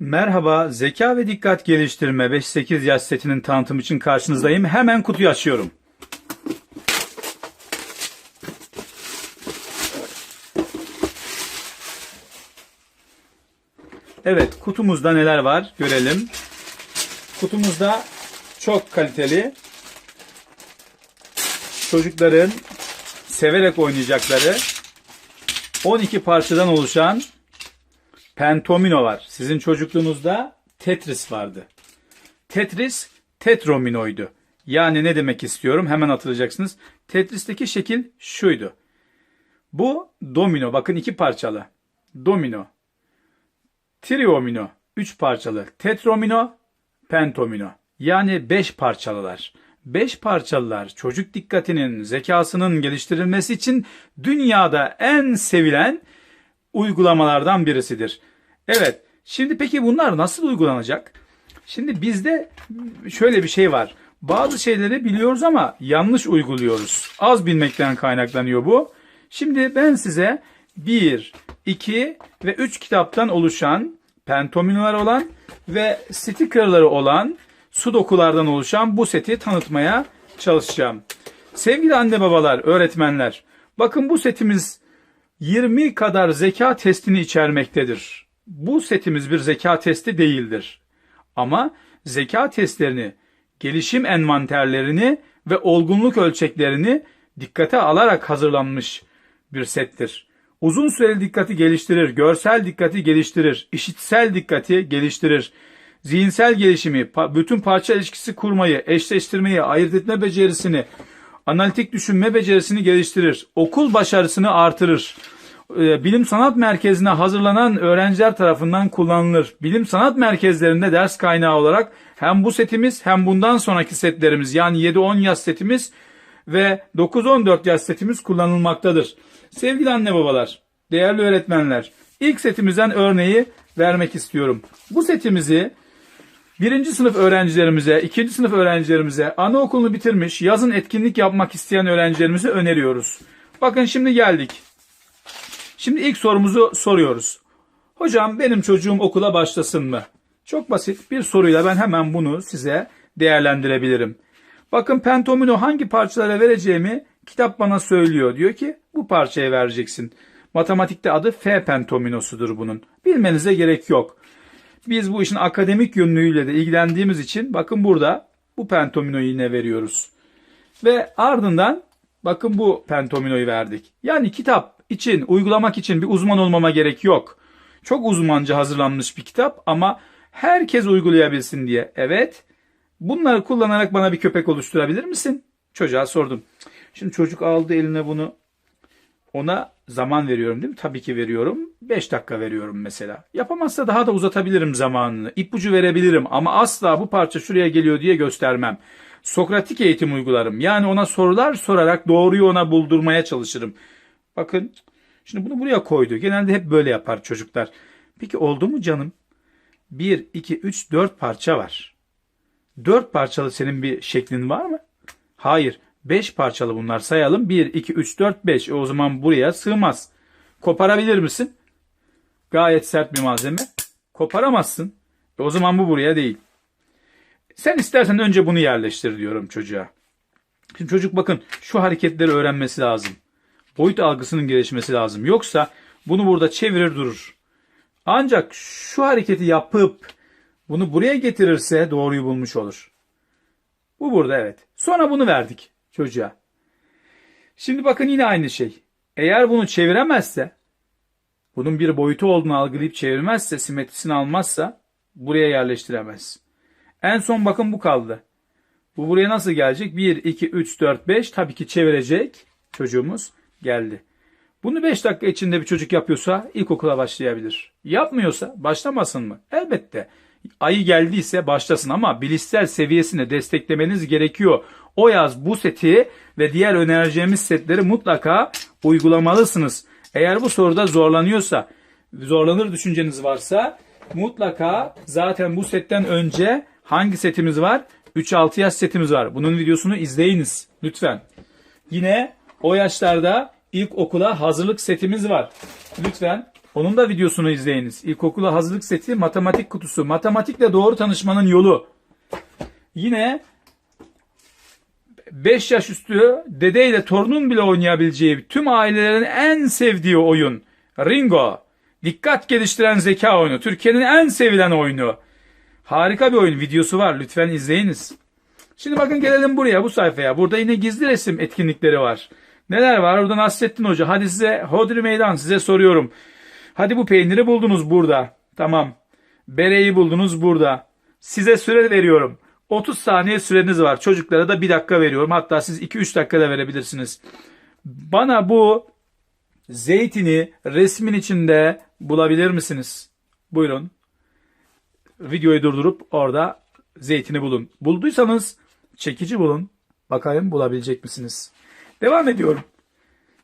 Merhaba, zeka ve dikkat geliştirme 5-8 yaş setinin tanıtım için karşınızdayım. Hemen kutuyu açıyorum. Evet, kutumuzda neler var görelim. Kutumuzda çok kaliteli çocukların severek oynayacakları 12 parçadan oluşan Pentomino var. Sizin çocukluğunuzda Tetris vardı. Tetris tetrominoydu. Yani ne demek istiyorum hemen hatırlayacaksınız. Tetris'teki şekil şuydu. Bu domino bakın iki parçalı. Domino. Triomino üç parçalı. Tetromino, pentomino. Yani beş parçalılar. Beş parçalılar çocuk dikkatinin, zekasının geliştirilmesi için dünyada en sevilen uygulamalardan birisidir. Evet. Şimdi peki bunlar nasıl uygulanacak? Şimdi bizde şöyle bir şey var. Bazı şeyleri biliyoruz ama yanlış uyguluyoruz. Az bilmekten kaynaklanıyor bu. Şimdi ben size 1, 2 ve 3 kitaptan oluşan pentominolar olan ve stickerları olan sudokulardan oluşan bu seti tanıtmaya çalışacağım. Sevgili anne babalar, öğretmenler, bakın bu setimiz 20 kadar zeka testini içermektedir. Bu setimiz bir zeka testi değildir. Ama zeka testlerini, gelişim envanterlerini ve olgunluk ölçeklerini dikkate alarak hazırlanmış bir settir. Uzun süreli dikkati geliştirir, görsel dikkati geliştirir, işitsel dikkati geliştirir. Zihinsel gelişimi, bütün parça ilişkisi kurmayı, eşleştirmeyi, ayırt etme becerisini, analitik düşünme becerisini geliştirir. Okul başarısını artırır. Ee, Bilim sanat merkezine hazırlanan öğrenciler tarafından kullanılır. Bilim sanat merkezlerinde ders kaynağı olarak hem bu setimiz hem bundan sonraki setlerimiz yani 7-10 yaş setimiz ve 9-14 yaş setimiz kullanılmaktadır. Sevgili anne babalar, değerli öğretmenler, ilk setimizden örneği vermek istiyorum. Bu setimizi Birinci sınıf öğrencilerimize, ikinci sınıf öğrencilerimize, anaokulunu bitirmiş, yazın etkinlik yapmak isteyen öğrencilerimize öneriyoruz. Bakın şimdi geldik. Şimdi ilk sorumuzu soruyoruz. Hocam benim çocuğum okula başlasın mı? Çok basit bir soruyla ben hemen bunu size değerlendirebilirim. Bakın pentomino hangi parçalara vereceğimi kitap bana söylüyor. Diyor ki bu parçaya vereceksin. Matematikte adı F pentominosudur bunun. Bilmenize gerek yok. Biz bu işin akademik yönlüğüyle de ilgilendiğimiz için bakın burada bu pentominoyu yine veriyoruz. Ve ardından bakın bu pentominoyu verdik. Yani kitap için, uygulamak için bir uzman olmama gerek yok. Çok uzmanca hazırlanmış bir kitap ama herkes uygulayabilsin diye. Evet. Bunları kullanarak bana bir köpek oluşturabilir misin? Çocuğa sordum. Şimdi çocuk aldı eline bunu. Ona zaman veriyorum değil mi? Tabii ki veriyorum. 5 dakika veriyorum mesela. Yapamazsa daha da uzatabilirim zamanını. İpucu verebilirim ama asla bu parça şuraya geliyor diye göstermem. Sokratik eğitim uygularım. Yani ona sorular sorarak doğruyu ona buldurmaya çalışırım. Bakın şimdi bunu buraya koydu. Genelde hep böyle yapar çocuklar. Peki oldu mu canım? 1, 2, 3, 4 parça var. 4 parçalı senin bir şeklin var mı? Hayır. 5 parçalı bunlar sayalım. 1, 2, 3, 4, 5. E o zaman buraya sığmaz. Koparabilir misin? Gayet sert bir malzeme. Koparamazsın. E o zaman bu buraya değil. Sen istersen önce bunu yerleştir diyorum çocuğa. Şimdi çocuk bakın şu hareketleri öğrenmesi lazım. Boyut algısının gelişmesi lazım. Yoksa bunu burada çevirir durur. Ancak şu hareketi yapıp bunu buraya getirirse doğruyu bulmuş olur. Bu burada evet. Sonra bunu verdik çocuğa. Şimdi bakın yine aynı şey. Eğer bunu çeviremezse, bunun bir boyutu olduğunu algılayıp çevirmezse, simetrisini almazsa buraya yerleştiremez. En son bakın bu kaldı. Bu buraya nasıl gelecek? 1, 2, 3, 4, 5 tabii ki çevirecek çocuğumuz geldi. Bunu 5 dakika içinde bir çocuk yapıyorsa ilkokula başlayabilir. Yapmıyorsa başlamasın mı? Elbette. Ayı geldiyse başlasın ama bilişsel seviyesini desteklemeniz gerekiyor. O yaz bu seti ve diğer önereceğimiz setleri mutlaka uygulamalısınız. Eğer bu soruda zorlanıyorsa, zorlanır düşünceniz varsa mutlaka zaten bu setten önce hangi setimiz var? 3-6 yaş setimiz var. Bunun videosunu izleyiniz lütfen. Yine o yaşlarda ilk okula hazırlık setimiz var. Lütfen Onun da videosunu izleyiniz. İlkokula hazırlık seti, matematik kutusu. Matematikle doğru tanışmanın yolu. Yine 5 yaş üstü dedeyle torunun bile oynayabileceği tüm ailelerin en sevdiği oyun. Ringo. Dikkat geliştiren zeka oyunu. Türkiye'nin en sevilen oyunu. Harika bir oyun. Videosu var. Lütfen izleyiniz. Şimdi bakın gelelim buraya bu sayfaya. Burada yine gizli resim etkinlikleri var. Neler var? Orada Nasrettin Hoca. Hadi size Hodri Meydan size soruyorum. Hadi bu peyniri buldunuz burada. Tamam. Bereyi buldunuz burada. Size süre veriyorum. 30 saniye süreniz var. Çocuklara da 1 dakika veriyorum. Hatta siz 2-3 dakika da verebilirsiniz. Bana bu zeytini resmin içinde bulabilir misiniz? Buyurun. Videoyu durdurup orada zeytini bulun. Bulduysanız çekici bulun. Bakayım bulabilecek misiniz? Devam ediyorum.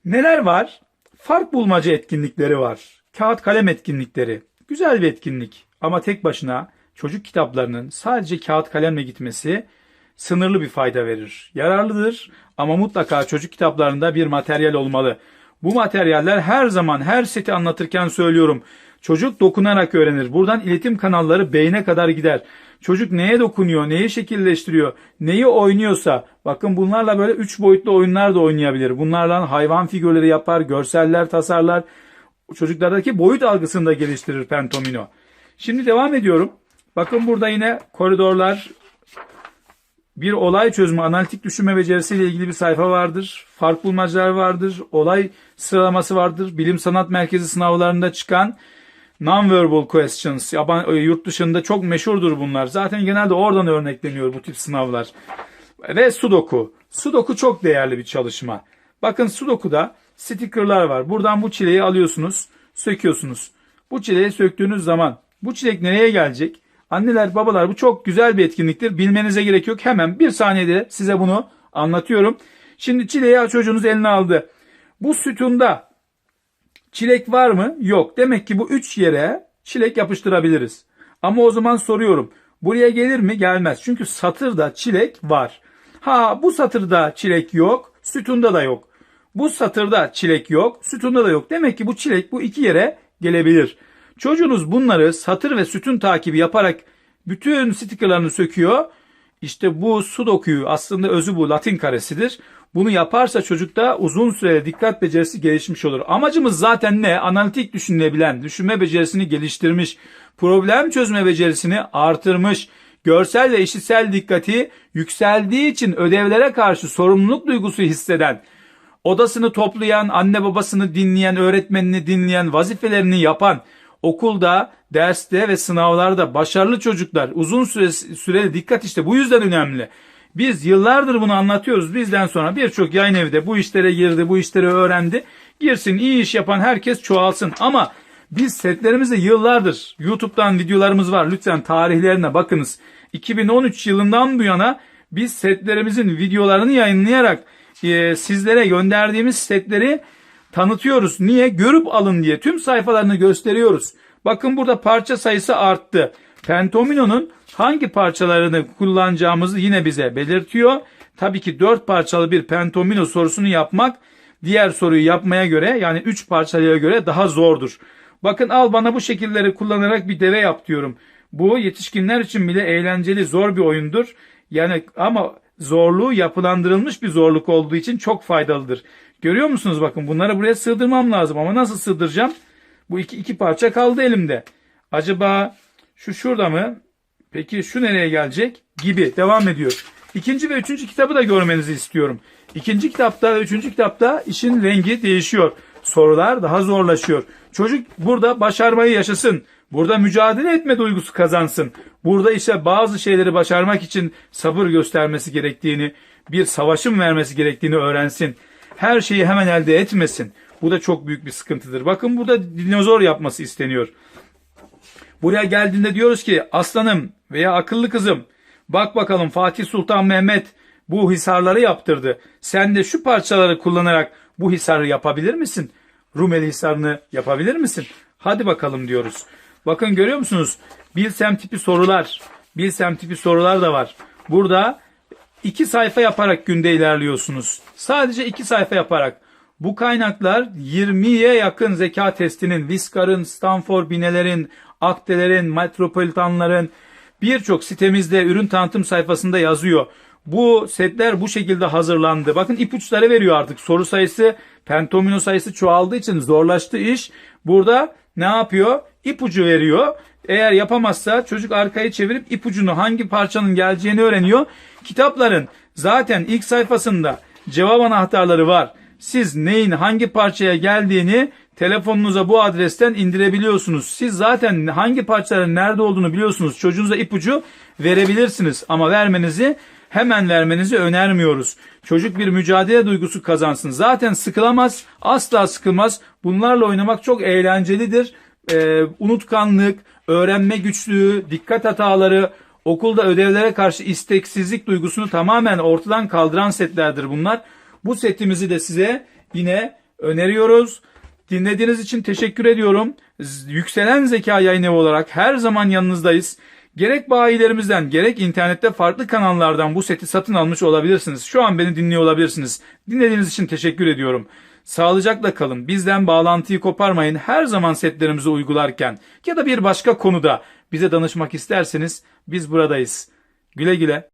Neler var? Fark bulmaca etkinlikleri var. Kağıt kalem etkinlikleri. Güzel bir etkinlik ama tek başına çocuk kitaplarının sadece kağıt kalemle gitmesi sınırlı bir fayda verir. Yararlıdır ama mutlaka çocuk kitaplarında bir materyal olmalı. Bu materyaller her zaman her seti anlatırken söylüyorum. Çocuk dokunarak öğrenir. Buradan iletim kanalları beyne kadar gider. Çocuk neye dokunuyor, neyi şekilleştiriyor, neyi oynuyorsa bakın bunlarla böyle üç boyutlu oyunlar da oynayabilir. Bunlarla hayvan figürleri yapar, görseller tasarlar. Çocuklardaki boyut algısını da geliştirir Pentomino. Şimdi devam ediyorum. Bakın burada yine koridorlar, bir olay çözümü, analitik düşünme becerisiyle ilgili bir sayfa vardır. Fark bulmacalar vardır. Olay sıralaması vardır. Bilim Sanat Merkezi sınavlarında çıkan non-verbal questions. Yaban, e, yurt dışında çok meşhurdur bunlar. Zaten genelde oradan örnekleniyor bu tip sınavlar. Ve Sudoku. Sudoku çok değerli bir çalışma. Bakın Sudoku'da stickerlar var. Buradan bu çileyi alıyorsunuz, söküyorsunuz. Bu çileyi söktüğünüz zaman bu çilek nereye gelecek? Anneler, babalar bu çok güzel bir etkinliktir. Bilmenize gerek yok. Hemen bir saniyede size bunu anlatıyorum. Şimdi çileği çocuğunuz eline aldı. Bu sütunda çilek var mı? Yok. Demek ki bu üç yere çilek yapıştırabiliriz. Ama o zaman soruyorum. Buraya gelir mi? Gelmez. Çünkü satırda çilek var. Ha bu satırda çilek yok, sütunda da yok. Bu satırda çilek yok, sütunda da yok. Demek ki bu çilek bu iki yere gelebilir. Çocuğunuz bunları satır ve sütun takibi yaparak bütün stikerlerini söküyor. İşte bu sudokuyu aslında özü bu latin karesidir. Bunu yaparsa çocukta uzun süreli dikkat becerisi gelişmiş olur. Amacımız zaten ne? Analitik düşünebilen, düşünme becerisini geliştirmiş, problem çözme becerisini artırmış, görsel ve işitsel dikkati yükseldiği için ödevlere karşı sorumluluk duygusu hisseden, odasını toplayan, anne babasını dinleyen, öğretmenini dinleyen, vazifelerini yapan, okulda, derste ve sınavlarda başarılı çocuklar uzun süre, süreli dikkat işte bu yüzden önemli. Biz yıllardır bunu anlatıyoruz. Bizden sonra birçok yayın evi de bu işlere girdi, bu işleri öğrendi. Girsin, iyi iş yapan herkes çoğalsın. Ama biz setlerimizde yıllardır YouTube'dan videolarımız var. Lütfen tarihlerine bakınız. 2013 yılından bu yana biz setlerimizin videolarını yayınlayarak e, sizlere gönderdiğimiz setleri tanıtıyoruz. Niye? Görüp alın diye. Tüm sayfalarını gösteriyoruz. Bakın burada parça sayısı arttı. Pentomino'nun hangi parçalarını kullanacağımızı yine bize belirtiyor. Tabii ki 4 parçalı bir pentomino sorusunu yapmak diğer soruyu yapmaya göre yani 3 parçalıya göre daha zordur. Bakın al bana bu şekilleri kullanarak bir deve yap diyorum. Bu yetişkinler için bile eğlenceli zor bir oyundur. Yani ama zorluğu yapılandırılmış bir zorluk olduğu için çok faydalıdır. Görüyor musunuz bakın bunları buraya sığdırmam lazım ama nasıl sığdıracağım? Bu iki, iki parça kaldı elimde. Acaba şu şurada mı? Peki şu nereye gelecek? Gibi devam ediyor. İkinci ve üçüncü kitabı da görmenizi istiyorum. İkinci kitapta ve üçüncü kitapta işin rengi değişiyor. Sorular daha zorlaşıyor. Çocuk burada başarmayı yaşasın. Burada mücadele etme duygusu kazansın. Burada ise bazı şeyleri başarmak için sabır göstermesi gerektiğini, bir savaşın vermesi gerektiğini öğrensin. Her şeyi hemen elde etmesin. Bu da çok büyük bir sıkıntıdır. Bakın burada dinozor yapması isteniyor. Buraya geldiğinde diyoruz ki aslanım veya akıllı kızım bak bakalım Fatih Sultan Mehmet bu hisarları yaptırdı. Sen de şu parçaları kullanarak bu hisarı yapabilir misin? Rumeli hisarını yapabilir misin? Hadi bakalım diyoruz. Bakın görüyor musunuz? Bilsem tipi sorular, bilsem tipi sorular da var. Burada iki sayfa yaparak günde ilerliyorsunuz. Sadece iki sayfa yaparak. Bu kaynaklar 20'ye yakın zeka testinin, Viscar'ın, Stanford Binelerin, Akteler'in, Metropolitanların birçok sitemizde ürün tanıtım sayfasında yazıyor. Bu setler bu şekilde hazırlandı. Bakın ipuçları veriyor artık. Soru sayısı, pentomino sayısı çoğaldığı için zorlaştı iş. Burada ne yapıyor? İpucu veriyor. Eğer yapamazsa çocuk arkayı çevirip ipucunu hangi parçanın geleceğini öğreniyor. Kitapların zaten ilk sayfasında cevap anahtarları var. Siz neyin hangi parçaya geldiğini telefonunuza bu adresten indirebiliyorsunuz. Siz zaten hangi parçaların nerede olduğunu biliyorsunuz. Çocuğunuza ipucu verebilirsiniz ama vermenizi hemen vermenizi önermiyoruz. Çocuk bir mücadele duygusu kazansın. Zaten sıkılamaz, asla sıkılmaz. Bunlarla oynamak çok eğlencelidir. Ee, unutkanlık, öğrenme güçlüğü, dikkat hataları, okulda ödevlere karşı isteksizlik duygusunu tamamen ortadan kaldıran setlerdir bunlar. Bu setimizi de size yine öneriyoruz. Dinlediğiniz için teşekkür ediyorum. Yükselen Zeka Yayını Evi olarak her zaman yanınızdayız. Gerek bayilerimizden gerek internette farklı kanallardan bu seti satın almış olabilirsiniz. Şu an beni dinliyor olabilirsiniz. Dinlediğiniz için teşekkür ediyorum. Sağlıcakla kalın. Bizden bağlantıyı koparmayın. Her zaman setlerimizi uygularken ya da bir başka konuda bize danışmak isterseniz biz buradayız. Güle güle.